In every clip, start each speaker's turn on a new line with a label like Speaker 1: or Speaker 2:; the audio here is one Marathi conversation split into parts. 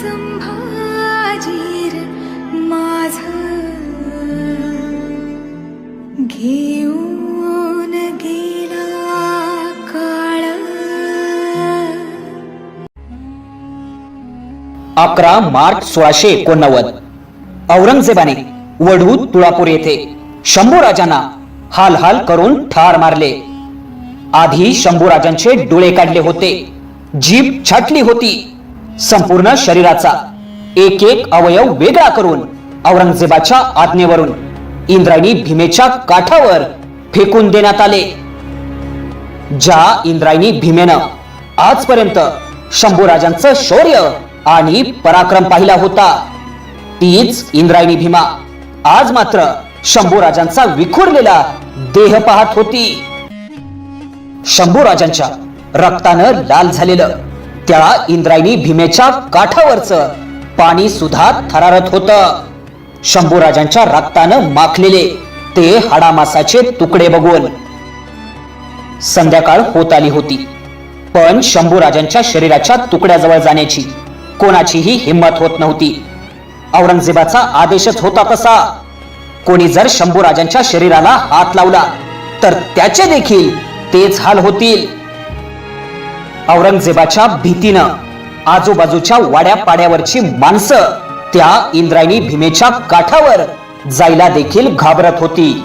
Speaker 1: संभाजीर माझ घेऊन गेला काळ.
Speaker 2: अकरा मार्च सोळाशे एकोणनव्वद. औरंगजेबाने वढू तुळापूर येथे. शंभूराजांना हाल हाल करून ठार मारले. आधी शंभूराजांचे डोळे काढले होते. जीभ छाटली होती. संपूर्ण शरीराचा एक एक अवयव वेगळा करून औरंगजेबाच्या आज्ञेवरून इंद्रायणी भीमेच्या काठावर फेकून देण्यात आले. ज्या इंद्रायणी भीमेनं आजपर्यंत शंभूराजांचं शौर्य आणि पराक्रम पाहिला होता तीच इंद्रायणी भीमा आज मात्र शंभूराजांचा विखुरलेला देह पाहत होती. शंभूराजांच्या रक्तानं लाल झालेलं. त्या इंद्रायणी भीमेच्या काठावरचं पाणी सुद्धा थरारत होत. शंभूराजांच्या रक्तानं माखलेले ते हाडामासाचे तुकडे बघून. संध्याकाळ होत आली होती. पण शंभूराजांच्या शरीराच्या तुकड्याजवळ जाण्याची कोणाचीही हिंमत होत नव्हती. औरंगजेबाचा आदेशच होता तसा. कोणी जर शंभूराजांच्या शरीराला हात लावला तर त्याचे देखील तेच हाल होतील. औरंगजेबाच्या भीतीनं आजूबाजूच्या वाड्या पाड्यावरची माणसं त्या इंद्रायणी भीमेच्या काठावर जायला देखील घाबरत होती.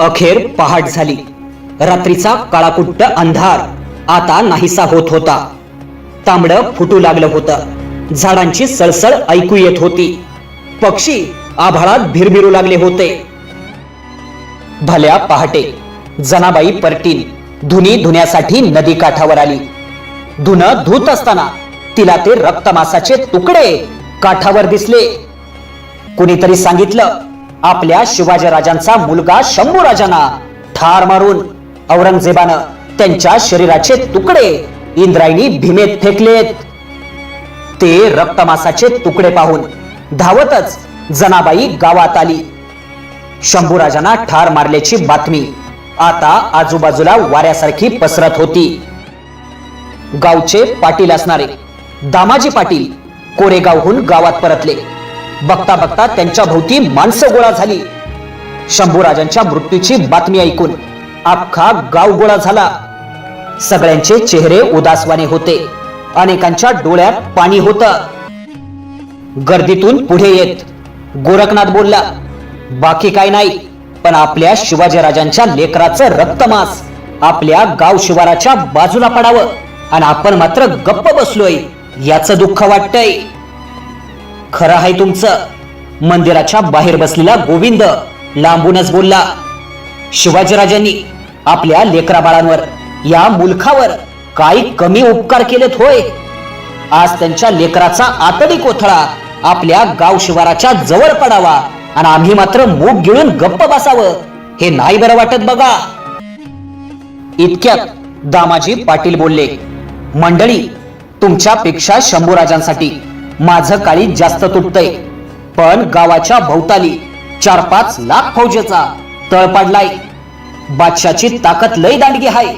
Speaker 2: अखेर पहाट झाली. रात्रीचा काळाकुट्ट अंधार आता नाहीसा होत होता. तांबड फुटू लागलं होतं. झाडांची सळसळ ऐकू येत होती. पक्षी आभाळात भिरभिरू लागले होते. भल्या पहाटे जनाबाई परटीन धुनी धुण्यासाठी नदी काठावर आली. धुन धुत असताना तिला ते रक्तमासाचे तुकडे काठावर दिसले. कुणीतरी सांगितलं आपल्या शिवाजीराजांचा मुलगा शंभू राजांना ठार मारून औरंगजेबानं त्यांच्या शरीराचे तुकडे इंद्रायणी भीमेत फेकलेत. ते रक्तमासाचे तुकडे पाहून धावतच जनाबाई गावात आली. शंभूराजांना ठार मारल्याची बातमी आता आजूबाजूला वाऱ्यासारखी पसरत होती. गावचे पाटील असणारे दामाजी पाटील कोरेगावहून गावात परतले. बघता बघता त्यांच्या भोवती माणसं गोळा झाली. शंभूराजांच्या मृत्यूची बातमी ऐकून अख्खा गाव गोळा झाला. सगळ्यांचे चेहरे उदासवाने होते. अनेकांच्या डोळ्यात पाणी होत. गर्दीतून पुढे येत. गोरखनाथ बोलला बाकी काय नाही. पण आपल्या शिवाजीराजांच्या लेकराचं रक्तमास आपल्या गाव शिवाराच्या बाजूला पडावं आणि आपण मात्र गप्प बसलोय याचं दुःख वाटतंय. खरं आहे तुमचं मंदिराच्या बाहेर बसलेला गोविंद लांबूनच बोलला शिवाजीराजांनी आपल्या लेकरा बाळांवर या मुलखावर काही कमी उपकार केलेत होय. आज त्यांच्या लेकराचा आतडी कोथळा आपल्या गाव शिवाराच्या जवळ पडावा आणि आम्ही मात्र मूग गिळून गप्प बसावं हे नाही बरं वाटत बघा. इतक्यात दामाजी पाटील बोलले मंडळी तुमच्यापेक्षा शंभूराजांसाठी माझं काळी जास्त तुटतंय. पण गावाच्या भोवताली चार पाच लाख फौजेचा तळ पडलाय. बादशाची ताकद लय दांडगी आहे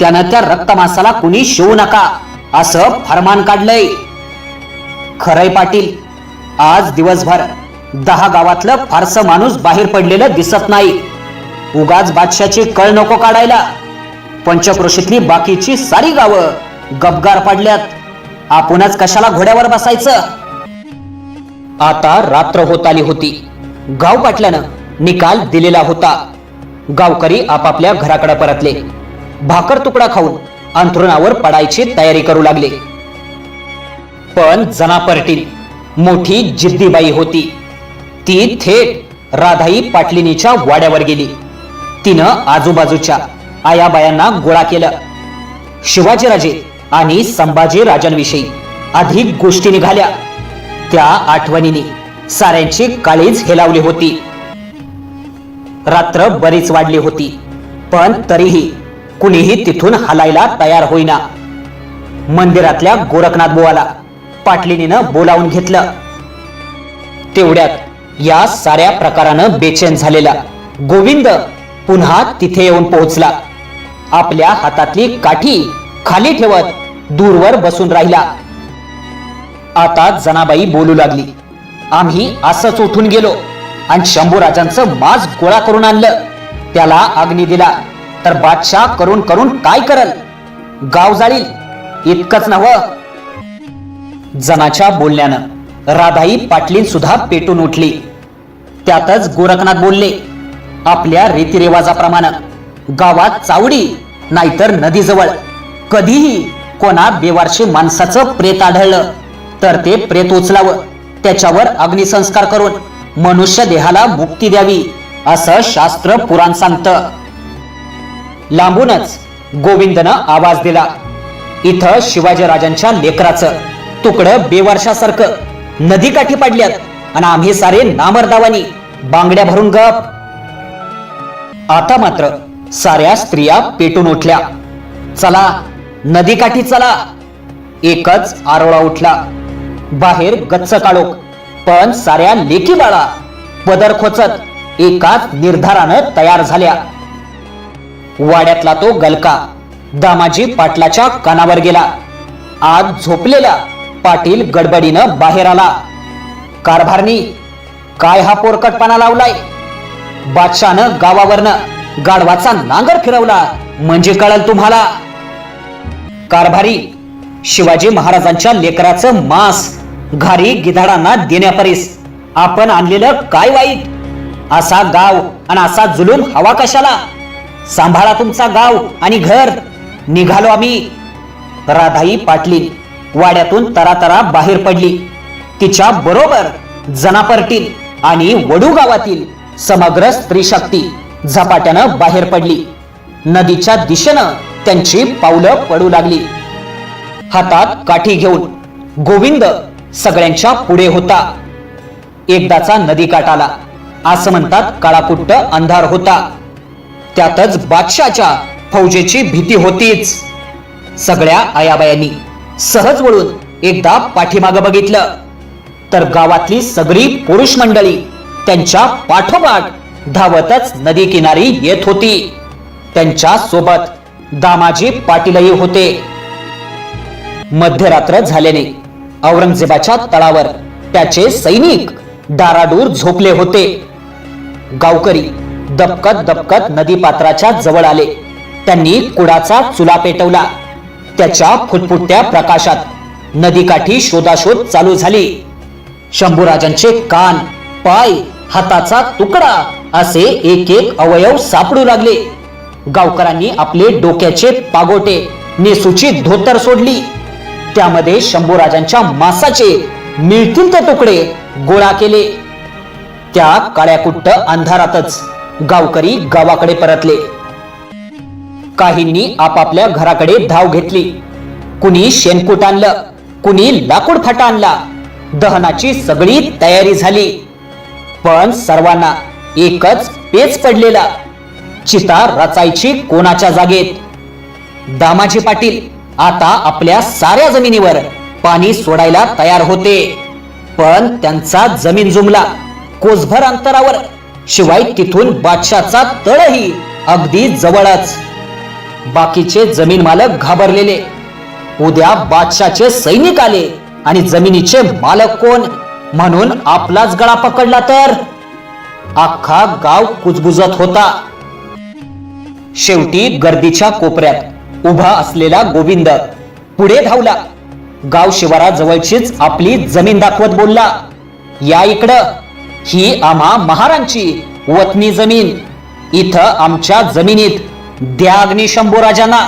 Speaker 2: त्यानं त्या रक्तमासाला कुणी शिवू नका असं फरमान काढलंय. खरंय पाटील आज दिवसभर दहा गावातलं फारसं माणूस बाहेर पडलेलं दिसत नाही. उगाच बादशाची कळ नको काढायला. पंचक्रोशीतली बाकीची सारी गावं गबगार पडल्यात. आपणच कशाला घोड्यावर बसायचं? आता रात्र होत आली होती. गाव पाटल्यानं निकाल दिलेला होता. गावकरी आपापल्या घराकडे परतले. भाकर तुकडा खाऊन अंथरुणावर पडायची तयारी करू लागले. पण जनापरटील मोठी जिद्दीबाई होती. ती थेट राधाई पाटलिनीच्या वाड्यावर गेली. तिनं आजूबाजूच्या आयाबायांना गोळा केलं. शिवाजीराजे आणि संभाजी राजांविषयी अधिक गोष्टी निघाल्या. त्या आठवणीने साऱ्यांची काळीज हेलावली होती. रात्र बरीच वाढली होती पण तरीही कुणीही तिथून हलायला तयार होईना. मंदिरातल्या गोरखनाथ बुवाला पाटलिनीनं बोलावून घेतलं. तेवढ्यात या साऱ्या प्रकारानं बेचैन झालेला. गोविंद पुन्हा तिथे येऊन पोहोचला. आपल्या हातातली काठी खाली ठेवत दूरवर बसून राहिला. आता जनाबाई बोलू लागली आम्ही असंच उठून गेलो आणि शंभूराजांचं मांस गोळा करून आणलं. त्याला अग्नी दिला तर बादशाह करून करून काय करल? गाव जाळील इतकंच नव्ह. जनाच्या बोलण्यानं राधाई पाटलीन सुद्धा पेटून उठली. त्यातच गोरखनाथ बोलले आपल्या रीतिरिवाजाप्रमाणे गावात चावडी नाहीतर नदीजवळ. कधीही कोणा बेवारशी माणसाचं प्रेत आढळलं तर ते प्रेत उचलावं. त्याच्यावर अग्निसंस्कार करून मनुष्य देहाला मुक्ती द्यावी असं शास्त्र पुराण सांगतं. लांबूनच गोविंदनं आवाज दिला. इथं शिवाजीराजांच्या लेकराचं तुकडं बेवर्षासारखं नदीकाठी पडल्यात आणि आम्ही सारे नामर्दावानी बांगड्या भरून गप. आता मात्र साऱ्या स्त्रिया पेटून उठल्या. चला नदीकाठी चला. एकच आरोळा उठला. बाहेर गच्च काळोख पण साऱ्या लेकी बाळा पदर खोचत एकाच निर्धारानं तयार झाल्या. वाड्यातला तो गलका दामाजी पाटलाच्या कानावर गेला. आज झोपलेला पाटील गडबडीनं बाहेर आला. कारभारनी काय हा पोरकटपणा लावलाय? बादशानं गावावरनं गाढवाचा नांगर फिरवला. म्हणजे कळल तुम्हाला? कारभारी शिवाजी महाराजांच्या लेकराचं मांस घारी गिधाडांना देण्यापरीस आपण आणलेलं काय वाईट? असा गाव आणि असा जुलूम हवा कशाला? सांभाळा तुमचा गाव आणि घर. निघालो आम्ही. राधाई पाटली वाड्यातून तरातरा बाहेर पडली. तिच्या बरोबर जनापर्टील आणि वडू गावातील समग्र स्त्री शक्ती झपाट्यानं बाहेर पडली. नदीच्या दिशेनं त्यांची पावलं पडू लागली. हातात काठी घेऊन गोविंद सगळ्यांच्या पुढे होता. एकदाचा नदी काठाला असं म्हणतात काळाकुट्ट अंधार होता. त्यातच बादशाच्या फौजेची भीती होतीच. सगळ्या आयाबायांनी सहज वळून एकदा पाठीमागं बघितलं. तर गावातली सगळी पुरुष मंडळी त्यांच्या पाठोपाठ धावतच नदी किनारी येत होती. त्यांच्यासोबत दामाजी पाटीलही होते. मध्यरात्र झाल्याने औरंगजेबाच्या तळावर त्याचे सैनिक दाराडूर झोपले होते. गावकरी दबकत दबकत नदीपात्राच्या जवळ आले. त्यांनी कुडाचा चुला पेटवला. त्याच्या फुटफुटत्या प्रकाशात. नदीकाठी शोधाशोध चालू झाली. शंभूराजांचे कान पाय हाताचा तुकडा असे एक एक अवयव सापडू लागले. गावकरांनी आपले डोक्याचे पागोटे नेसूची धोतर सोडली. त्यामध्ये शंभूराजांच्या मासाचे मिळतील ते तुकडे गोळा केले. त्या काळ्याकुट्ट अंधारातच गावकरी गावाकडे परतले. काहींनी आपापल्या घराकडे धाव घेतली. कुणी शेणकूट आणलं कुणी लाकूड फाटा आणला. दहनाची सगळी तयारी झाली. पण सर्वांना एकच पेच पडलेला. चिता रचायची कोणाच्या जागेत? दामाजी पाटील आता आपल्या साऱ्या जमिनीवर पाणी सोडायला तयार होते. पण त्यांचा जमीन जुमला. कोसभर अंतरावर शिवाय तिथून बादशाचा तळही अगदी जवळच. बाकीचे जमीन मालक घाबरलेले. उद्या बादशाचे सैनिक आले आणि जमिनीचे मालक कोण? म्हणून आपलाच गळा पकडला तर? अख्खा गाव कुजबुजत होता. शेवटी गर्दीच्या कोपऱ्यात उभा असलेला गोविंद पुढे धावला. गाव शिवाराजवळचीच आपली जमीन दाखवत बोलला या इकडं. ही आम्हा महारांची वतनी जमीन. इथं आमच्या जमिनीत द्या अग्निशंभू राजांना.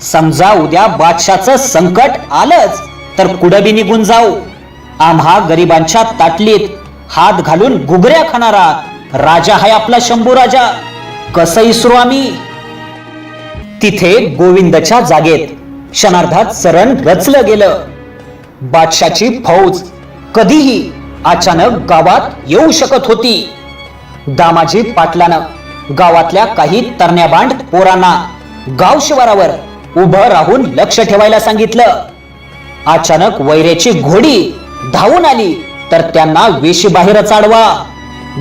Speaker 2: समजा उद्या बादशाचं संकट आलंच तर कुडबी निघून जाऊ? आम्हा गरिबांच्या ताटलीत हात घालून घुगऱ्या खाणारा राजा हाय आपला शंभू राजा. कसं इसरू आम्ही? तिथे गोविंदच्या जागेत क्षणार्धात सरण रचलं गेलं. बादशाची फौज कधीही अचानक गावात येऊ शकत होती. दामाजी पाटलानं गावातल्या काही तरण्याबांड पोरांना गाव शिवारावर उभं राहून लक्ष ठेवायला सांगितलं. अचानक वैऱ्याची घोडी धावून आली तर त्यांना वेशी बाहेर चाडवा.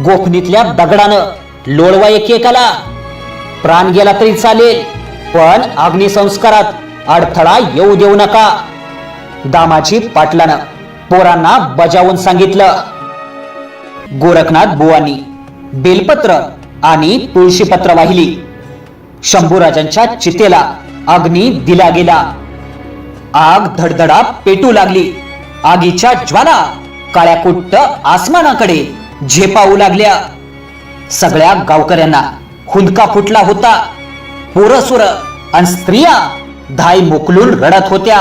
Speaker 2: गोफणीतल्या दगडानं लोळवा एकेकाला. प्राण गेला तरी चालेल पण अग्निसंस्कारात अडथळा येऊ देऊ नका. दामाजी पाटलानं पोरांना बजावून सांगितलं. गोरखनाथ बुवानी बेलपत्र आणि तुळशीपत्र वाहिली. शंभूराजांच्या चितेला अग्नी दिला गेला. आग धडधडा पेटू लागली. आगीच्या ज्वाला काळ्याकुट्ट आसमानाकडे झेपावू लागल्या. सगळ्या गावकऱ्यांना हुंदका फुटला होता. पोरसुर आणि स्त्रिया धाय मोकलून रडत होत्या.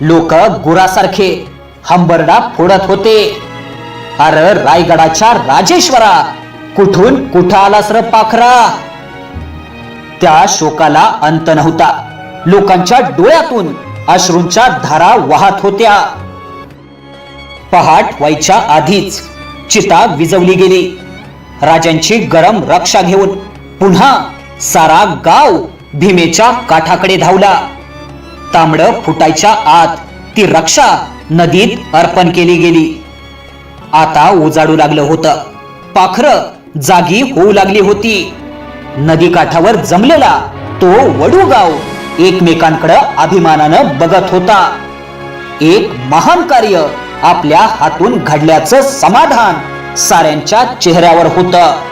Speaker 2: लोक गुरासारखे हंबरडा फोडत होते. अर रायगडाच्या राजेश्वरा कुठून कुठं आलास र पाखरा? त्या शोकाला अंत नव्हता. लोकांच्या डोळ्यातून अश्रूंच्या धारा वाहत होत्या. पहाट व्हायच्या आधीच चिता विजवली गेली. राजांची गरम रक्षा घेऊन पुन्हा सारा गाव भीमेच्या काठाकडे धावला. तांबड फुटायच्या आत ती रक्षा नदीत अर्पण केली गेली. आता उजाडू लागलं होतं. पाखरं जागी होऊ लागली होती. नदी काठावर जमलेला तो वडू गाव एकमेकांकडे अभिमानानं बघत होता. एक महान कार्य आपल्या हातून घडल्याचं समाधान साऱ्यांच्या चेहऱ्यावर होतं.